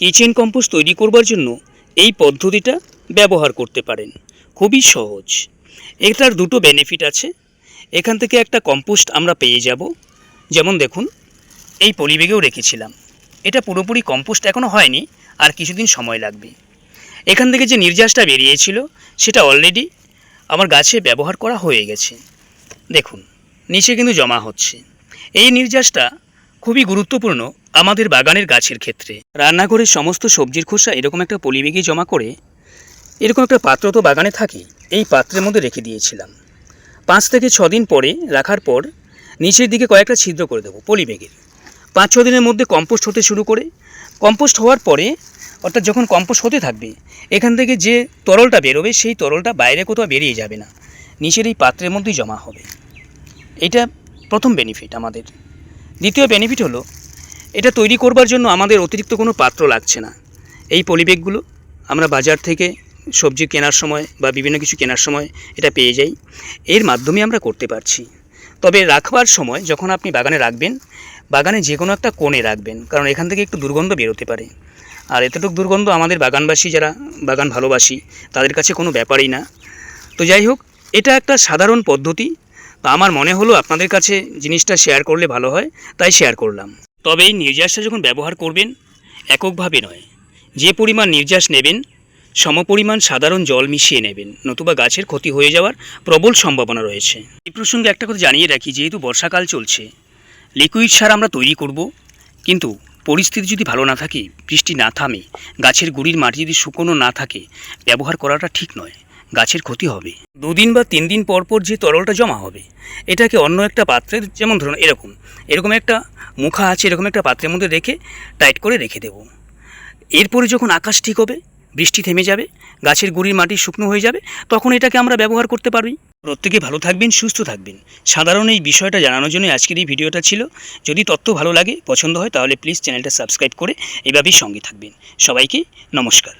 Kitchen compost তৈরি করবার জন্য এই পদ্ধতিটা ব্যবহার করতে পারেন। খুবই সহজ। এটার দুটো বেনিফিট আছে। এখান থেকে একটা কম্পোস্ট আমরা পেয়ে যাব। যেমন দেখুন, এই পরিবেগেও রেখেছিলাম। এটা পুরোপুরি কম্পোস্ট এখনও হয়নি, আর কিছুদিন সময় লাগবে। এখান থেকে যে নির্যাসটা বেরিয়েছিল, সেটা অলরেডি আমার গাছে ব্যবহার করা হয়ে গেছে। দেখুন, নিচে কিন্তু জমা হচ্ছে। এই নির্যাসটা খুবই গুরুত্বপূর্ণ আমাদের বাগানের গাছের ক্ষেত্রে। রান্নাঘরের সমস্ত সবজির খোসা এরকম একটা পলিবেগে জমা করে, এরকম একটা পাত্র তো বাগানে থাকে এই পাত্রের মধ্যে রেখে দিয়েছিলাম। পাঁচ থেকে ছ দিন পরে রাখার পর নিচের দিকে কয়েকটা ছিদ্র করে দেবো পলিবেগের। পাঁচ ছ দিনের মধ্যে কম্পোস্ট হতে শুরু করে, কম্পোস্ট হওয়ার পরে, অর্থাৎ যখন কম্পোস্ট হতে থাকবে, এখান থেকে যে তরলটা বেরোবে, সেই তরলটা বাইরে কোথাও বেরিয়ে যাবে না। নিচের এই পাত্রের মধ্যেই জমা হবে। এটা প্রথম বেনিফিট আমাদের। দ্বিতীয় বেনিফিট হলো এটা তৈরি করবার জন্য আমাদের অতিরিক্ত কোনো পাত্র লাগছে না। এই পলিব্যাগগুলো আমরা বাজার থেকে সবজি কেনার সময় বা বিভিন্ন কিছু কেনার সময় এটা পেয়ে যাই। এর মাধ্যমে আমরা করতে পারছি। তবে রাখবার সময় যখন আপনি বাগানে রাখবেন, বাগানে যে কোনো একটা কোণে রাখবেন, কারণ এখান থেকে একটু দুর্গন্ধ বেরোতে পারে। আর এতটুকু দুর্গন্ধ আমাদের বাগানবাসী যারা বাগান ভালোবাসি, তাদের কাছে কোনো ব্যাপারই না। তো যাই হোক, এটা একটা সাধারণ পদ্ধতি। তো আমার মনে হলো আপনাদের কাছে জিনিসটা শেয়ার করলে ভালো হয়, তাই শেয়ার করলাম। তবে এই নির্যাসটা যখন ব্যবহার করবেন, এককভাবে নয়। যে পরিমাণ নির্যাস নেবেন, সমপরিমাণ সাধারণ জল মিশিয়ে নেবেন, নতুবা গাছের ক্ষতি হয়ে যাওয়ার প্রবল সম্ভাবনা রয়েছে। এই প্রসঙ্গে একটা কথা জানিয়ে রাখি, যেহেতু বর্ষাকাল চলছে লিকুইড সার আমরা তৈরি করব, কিন্তু পরিস্থিতি যদি ভালো না থাকে, বৃষ্টি না থামে, গাছের গুড়ির মাটি যদি শুকনো না থাকে, ব্যবহার করাটা ঠিক নয়। গাছের ক্ষতি হবে। দুদিন বা তিন দিন পর পর যে তরলটা জমা হবে, এটাকে অন্য একটা পাত্রে যেমন ধরুন এরকম এরকম একটা মুখা আছে, এরকম একটা পাত্রের মধ্যে রেখে টাইট করে রেখে দেব। এরপরে যখন আকাশ ঠিক হবে, বৃষ্টি থেমে যাবে, গাছের গুড়ির মাটি শুকনো হয়ে যাবে, তখন এটাকে আমরা ব্যবহার করতে পারবি। প্রত্যেকে ভালো থাকবেন, সুস্থ থাকবেন। সাধারণ এই বিষয়টা জানানোর জন্য আজকের এই ভিডিওটা ছিল। যদি তথ্য ভালো লাগে, পছন্দ হয়, তাহলে প্লিজ চ্যানেলটা সাবস্ক্রাইব করে এভাবেই সঙ্গে থাকবেন। সবাইকে নমস্কার।